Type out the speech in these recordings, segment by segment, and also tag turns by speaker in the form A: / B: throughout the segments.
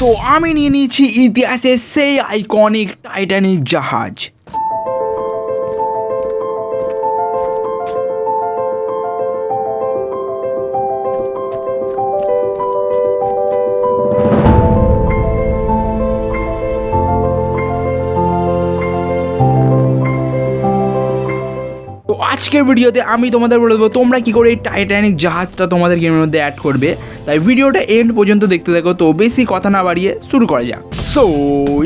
A: তো আমি নিয়ে নিয়েছি ইতিহাসের সেই আইকনিক টাইটানিক জাহাজ। আজকের ভিডিওতে আমি তোমাদের বলে দেবো তোমরা কী করে এই টাইটানিক জাহাজটা তোমাদের গেমের মধ্যে অ্যাড করবে। তাই ভিডিওটা এন্ড পর্যন্ত দেখতে থাকো। তো বেশি কথা না বাড়িয়ে শুরু করা যাক। সো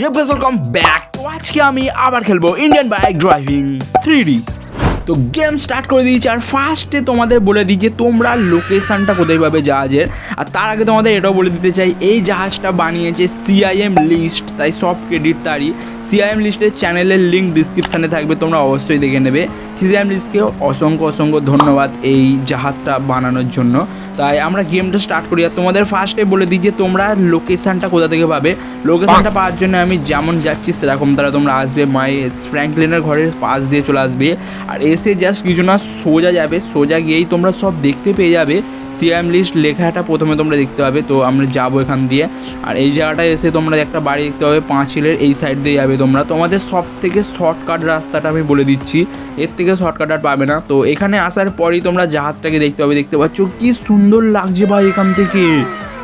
A: ওয়েলকাম ব্যাক তো আজকে আমি আবার খেলব ইন্ডিয়ান বাইক ড্রাইভিং থ্রি তো গেম স্টার্ট করে দিয়েছি আর ফার্স্টে তোমাদের বলে দিই যে তোমরা লোকেশানটা কোথায় পাবে জাহাজের। আর তার আগে তোমাদের এটাও বলে দিতে চাই, এই জাহাজটা বানিয়েছে সিআইএম লিস্ট তাই সব ক্রেডিট তারই। সিআইএম লিস্টের চ্যানেলের লিঙ্ক ডিসক্রিপশানে থাকবে, তোমরা অবশ্যই দেখে নেবে। সিআইএম লিস্টকে অসংখ্য অসংখ্য ধন্যবাদ এই জাহাজটা বানানোর জন্য। তাই আমরা গেমটা স্টার্ট করি, আর তোমাদের ফার্স্টে বলে দিই যে তোমরা লোকেশানটা কোথা থেকে পাবে। লোকেশানটা পাওয়ার জন্য আমি যেমন যাচ্ছি, সেরকম তারা তোমরা আসবে মাই ফ্র্যাঙ্কলিনের ঘরের পাশ দিয়ে চলে আসবে। আর এসে জাস্ট কিছু না, সোজা যাবে, সোজা গিয়েই তোমরা সব দেখতে পেয়ে যাবে। সিএম লিস্ট লেখাটা প্রথমে তোমরা দেখতে পাবে। তো আমরা যাব এখান দিয়ে। আর এই জায়গাটায় এসে তোমরা একটা বাড়ি দেখতে পাবে পাঁচিলের এই সাইড দিয়ে যাবে তোমরা। তোমাদের সব থেকে শর্টকাট রাস্তাটা আমি বলে দিচ্ছি। এর থেকে শর্টকাট আর পাবে না। তো এখানে আসার পরই তোমরা জাহাজটাকে দেখতে পাবে, দেখতে পাচ্ছ কি সুন্দর লাগছে ভাই এখান থেকে।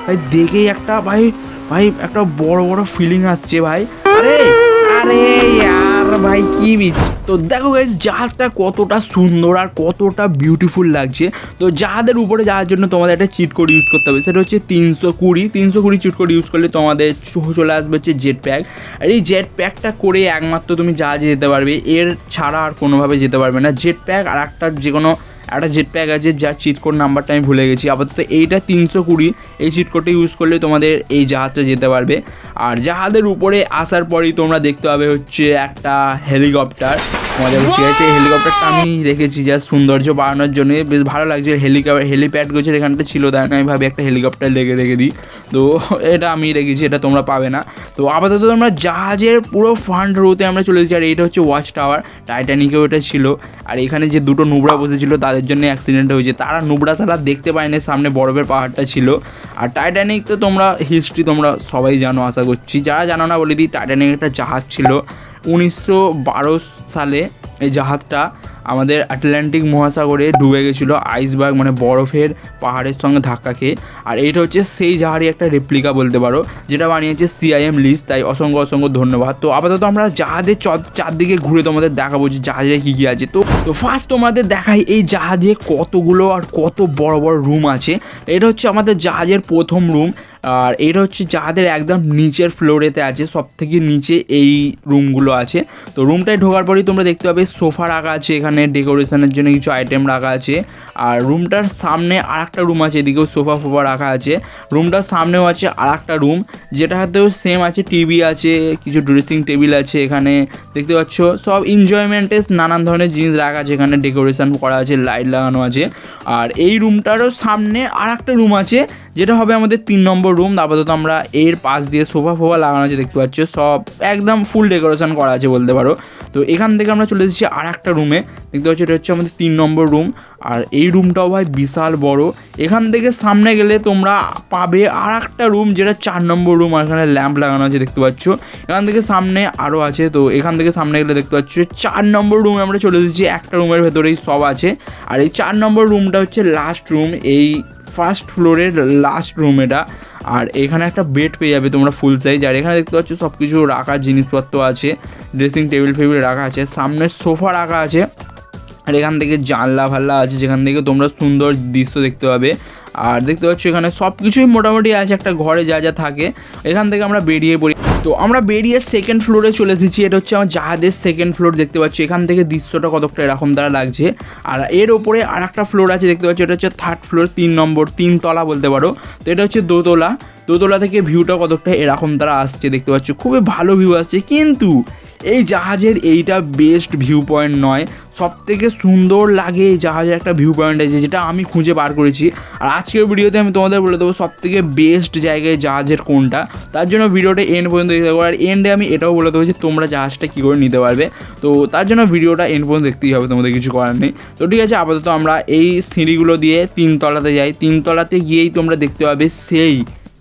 A: ভাই, দেখেই একটা, ভাই ভাই, একটা বড় বড় ফিলিং আসছে ভাই। আরে আরে ইয়ার ভাই কি বিচ তো দেখো গাইজ জাহাজটা কতটা সুন্দর আর কতটা বিউটিফুল লাগছে। তো জাহাজের উপরে যাওয়ার জন্য তোমাদের একটা চিট কোড ইউজ করতে হবে। সেটা হচ্ছে তিনশো কুড়ি। তিনশো কুড়ি চিট কোড ইউজ করলে তোমাদের চলে আসবে হচ্ছে জেট প্যাক আর এই জেট প্যাকটা করে একমাত্র তুমি জাহাজে যেতে পারবে। এর ছাড়া আর কোনোভাবে যেতে পারবে না। জেট প্যাক আর একটা যে কোনো একটা জেট প্যাক আছে, যার চিট কোড নাম্বারটা আমি ভুলে গেছি। আপাতত এইটা তিনশো কুড়ি। এই চিট কোডটা ইউজ করলে তোমাদের এই জাহাজটা যেতে পারবে। আর জাহাজের উপরে আসার পরেই তোমরা দেখতে পাবে হচ্ছে একটা হেলিকপ্টার আমাদের হচ্ছে গেছে হেলিকপ্টারটা আমি রেখেছি যা সৌন্দর্য বাড়ানোর জন্য বেশ ভালো লাগছে হেলিকপ্টার হেলিপ্যাড গোছের এখানটা ছিল না আমি ভাবি একটা হেলিকপ্টার রেখে রেখে দিই। তো এটা আমি রেখেছি, এটা তোমরা পাবে না। তো আপাতত তোমরা জাহাজের পুরো ফান্ড রোতে আমরা চলে এসেছি, আর এটা হচ্ছে ওয়াচ টাওয়ার টাইটানিকেও এটা ছিল। আর এখানে যে দুটো নুবড়া বসেছিল, তাদের জন্য অ্যাক্সিডেন্ট হয়েছে। তারা নুবড়া তারা দেখতে পায়নি সামনে বরফের পাহাড়টা ছিল। আর টাইটানিক তো তোমরা হিস্ট্রি তোমরা সবাই জানো, আশা করছি। যারা জানো না, বলে দিই টাইটানিক একটা জাহাজ ছিল। উনিশশো বারো সালে এই জাহাজটা আমাদের আটলান্টিক মহাসাগরে ডুবে গেছিল, আইসবার্গ মানে বরফের পাহাড়ের সঙ্গে ধাক্কা খেয়ে। আর এইটা হচ্ছে সেই জাহাজের একটা রেপ্লিকা বলতে পারো, যেটা বানিয়েছে সিআইএম লিস্ট তাই অসংখ্য অসংখ্য ধন্যবাদ। তো আপাতত আমরা জাহাজের চারদিকে ঘুরে তোমাদের দেখাবো যে জাহাজে কী কী আছে। তো তো ফার্স্ট তোমাদের দেখাই এই জাহাজে কতগুলো আর কত বড় বড় রুম আছে। এটা হচ্ছে আমাদের জাহাজের প্রথম রুম আর এটা হচ্ছে জাহাজের একদম নিচের ফ্লোরেতে আছে সব থেকে নিচে এই রুমগুলো আছে। তো রুমটায় ঢোকার পরেই তোমরা দেখতে পাবে সোফা রাখা আছে এখানে, ডেকোরেশনের জন্য কিছু আইটেম রাখা আছে। আর রুমটার সামনে আর একটা রুম আছে, এদিকেও সোফা ফোফা রাখা আছে। রুমটার সামনেও আছে আর একটা রুম যেটাতেও সেম আছে টিভি আছে, কিছু ড্রেসিং টেবিল আছে এখানে, দেখতে পাচ্ছ? সব এনজয়মেন্টের নানান ধরনের জিনিস রাখা আছে এখানে ডেকোরেশন করা আছে লাইট লাগানো আছে। আর এই রুমটারও সামনে আর একটা রুম আছে, যেটা হবে আমাদের তিন নম্বর রুম আপাতত আমরা এর পাশ দিয়ে সোফা ফোফা লাগানো আছে, দেখতে পাচ্ছ। সব একদম ফুল ডেকোরেশন করা আছে বলতে পারো। তো এখান থেকে আমরা চলে এসেছি আর একটা রুমে দেখতে পাচ্ছ, এটা হচ্ছে আমাদের তিন নম্বর রুম আর এই রুমটাও ভাই বিশাল বড়। এখান থেকে সামনে গেলে তোমরা পাবে আর একটা রুম যেটা চার নম্বর রুম আর এখানে ল্যাম্প লাগানো আছে, দেখতে পাচ্ছ। এখান থেকে সামনে আরও আছে, তো এখান থেকে সামনে গেলে দেখতে পাচ্ছ, চার নম্বর রুমে আমরা চলে এসেছি, একটা রুমের ভেতরেই সব আছে। আর এই চার নম্বর রুমটা হচ্ছে লাস্ট রুম এই ফার্স্ট ফ্লোরের লাস্ট রুম এটা। আর এখানে একটা বেড পেয়ে যাবে তোমরা ফুল সাইজ আর এখানে দেখতে পাচ্ছ সব কিছু রাখার জিনিসপত্র আছে ড্রেসিং টেবিল ফেবিল রাখা আছে, সামনে সোফা রাখা আছে। আর এখান থেকে জানলা ফাল্লা আছে, যেখান থেকে তোমরা সুন্দর দৃশ্য দেখতে পাবে। আর দেখতে পাচ্ছ এখানে সব কিছুই মোটামুটি আছে, একটা ঘরে যা যা থাকে। এখান থেকে আমরা বেরিয়ে পড়ি। তো আমরা বেরিয়ে সেকেন্ড ফ্লোরে চলে এসেছি। এটা হচ্ছে আমার জাহাজের সেকেন্ড ফ্লোর দেখতে পাচ্ছি। এখান থেকে দৃশ্যটা কতকটা এরকম দ্বারা লাগছে। আর এর ওপরে আর একটা ফ্লোর আছে, দেখতে পাচ্ছি। এটা হচ্ছে থার্ড ফ্লোর তিন নম্বর, তিন তলা বলতে পারো। তো এটা হচ্ছে দোতলা। দোতলা থেকে ভিউটা কতকটা এরকম দ্বারা আসছে, দেখতে পাচ্ছি। খুবই ভালো ভিউ আসছে। কিন্তু এই জাহাজের এইটা বেস্ট ভিউ পয়েন্ট নয়। সব থেকে সুন্দর লাগে এই জাহাজের একটা ভিউ পয়েন্ট আছে, যেটা আমি খুঁজে বার করেছি। আর আজকের ভিডিওতে আমি তোমাদের বলে দেবো সব থেকে বেস্ট জায়গায় জাহাজের কোনটা। তার জন্য ভিডিওটা এন্ড পর্যন্ত দেখতে পারব আর এন্ডে আমি এটাও বলে দেবো যে তোমরা জাহাজটা কী করে নিতে পারবে। তো তার জন্য ভিডিওটা এন্ড পর্যন্ত দেখতেই হবে, তোমাদের কিছু করার নেই। তো ঠিক আছে, আপাতত আমরা এই সিঁড়িগুলো দিয়ে তিনতলাতে যাই। তিনতলাতে গিয়েই তোমরা দেখতে পাবে সেই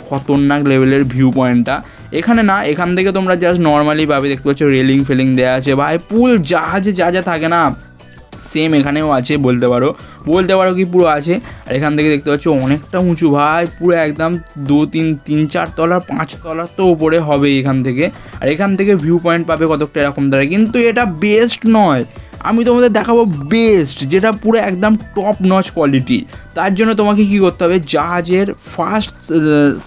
A: খতরনাক লেভেলের ভিউ পয়েন্টটা এখানে না, এখান থেকে তোমরা জাস্ট নর্মালি পাবে, দেখতে পাচ্ছ রেলিং ফেলিং দেওয়া আছে। ভাই পুল জাহাজে যা যা থাকে না সেম এখানেও আছে, বলতে পারো। বলতে পারো কি পুরো আছে। আর এখান থেকে দেখতে পাচ্ছ অনেকটা উঁচু, ভাই, পুরো একদম দু, তিন তিন, চার তলার পাঁচ তলার তো ওপরে হবে এখান থেকে। আর এখান থেকে ভিউ পয়েন্ট পাবে কতকটা এরকম দ্বারা কিন্তু এটা বেস্ট নয়। আমি তোমাদের দেখাবো বেস্ট যেটা পুরো একদম টপ নচ কোয়ালিটি তার জন্য তোমাকে কি করতে হবে? জাহাজের ফার্স্ট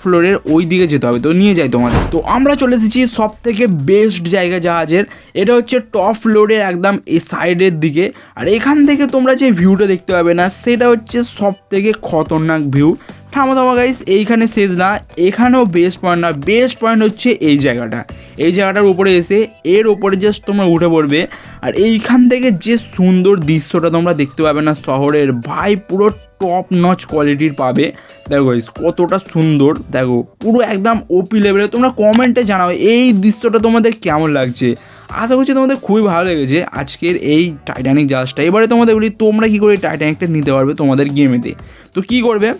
A: ফ্লোরের ওই দিকে যেতে হবে। তো নিয়ে যাই তোমাদের। তো আমরা চলে এসেছি সব থেকে বেস্ট জায়গা জাহাজের। এটা হচ্ছে টপ ফ্লোরের একদম এই সাইডের দিকে। আর এখান থেকে তোমরা যে ভিউটা দেখতে পাবে না, সেটা হচ্ছে সব থেকে খতরনাক ভিউ থামো থামো গাইস এইখানে শেষ না, এখানেও বেস্ট পয়েন্ট না। বেস্ট পয়েন্ট হচ্ছে এই জায়গাটা। এই জায়গাটার উপরে এসে এর ওপরে জাস্ট তোমরা উঠে পড়বে। আর এইখান থেকে যে সুন্দর দৃশ্যটা তোমরা দেখতে পাবে না শহরের, ভাই পুরো টপ নচ কোয়ালিটির পাবে। দেখো কতটা সুন্দর। দেখো, পুরো একদম ওপি লেভেলে তোমরা কমেন্টে জানাও এই দৃশ্যটা তোমাদের কেমন লাগছে। আশা করছি তোমাদের খুবই ভালো লেগেছে। আজকের এই টাইটানিক জাহাজটা। এবারে তোমাদের বলি, তোমরা কী করে টাইটানিকটা নিতে পারবে তোমাদের গেমেতে তো কী করবে?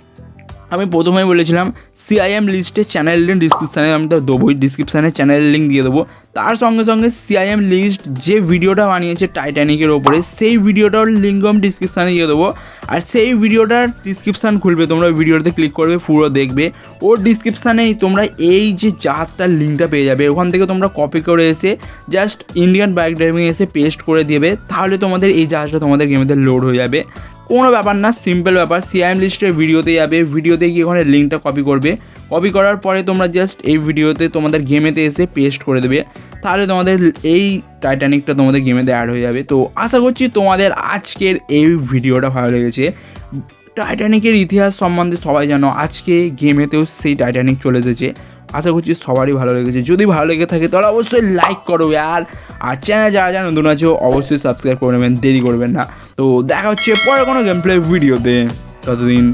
A: আমি প্রথমেই বলেছিলাম সিআইএম লিস্টে চ্যানেল লিঙ্ক ডিসক্রিপশানে আমি তো দেবোই। ডিসক্রিপশানে চ্যানেল লিঙ্ক দিয়ে দেবো। তার সঙ্গে সঙ্গে সিআইএম লিস্ট যে ভিডিওটা বানিয়েছে টাইটানিকের ওপরে, সেই ভিডিওটার লিঙ্ক আমি ডিসক্রিপশানে দিয়ে দেবো। আর সেই ভিডিওটার ডিসক্রিপশান খুলবে, তোমরা ভিডিওতে ক্লিক করবে, পুরো দেখবে। ওর ডিসক্রিপশানেই তোমরা এই যে জাহাজটার লিঙ্কটা পেয়ে যাবে, ওখান থেকে তোমরা কপি করে এসে জাস্ট ইন্ডিয়ান বাইক ড্রাইভিং এসে পেস্ট করে দেবে, তাহলে তোমাদের এই জাহাজটা তোমাদের গেমেতে লোড হয়ে যাবে। কোনো ব্যাপার না সিম্পল ব্যাপার সিআইএম লিস্টের ভিডিওতে যাবে ভিডিওতে গিয়ে ওখানে লিঙ্কটা কপি করবে। কপি করার পরে তোমরা জাস্ট এই ভিডিওতে তোমাদের গেমেতে এসে পেস্ট করে দেবে। তাহলে তোমাদের এই টাইটানিকটা তোমাদের গেমেতে অ্যাড হয়ে যাবে। তো আশা করছি তোমাদের আজকের এই ভিডিওটা ভালো লেগেছে। টাইটানিকের ইতিহাস সম্বন্ধে সবাই জানো, আজকে গেমেতেও সেই টাইটানিক চলে এসেছে। আশা করছি সবারই ভালো লেগেছে। যদি ভালো লেগে থাকে তাহলে অবশ্যই লাইক করো আর আর চ্যানেল যারা যারা নতুন আছে, অবশ্যই সাবস্ক্রাইব করে নেবেন, দেরি করবেন না। তো দেখা হচ্ছে পরে কোনো গেম প্লে ভিডিওতে ততদিন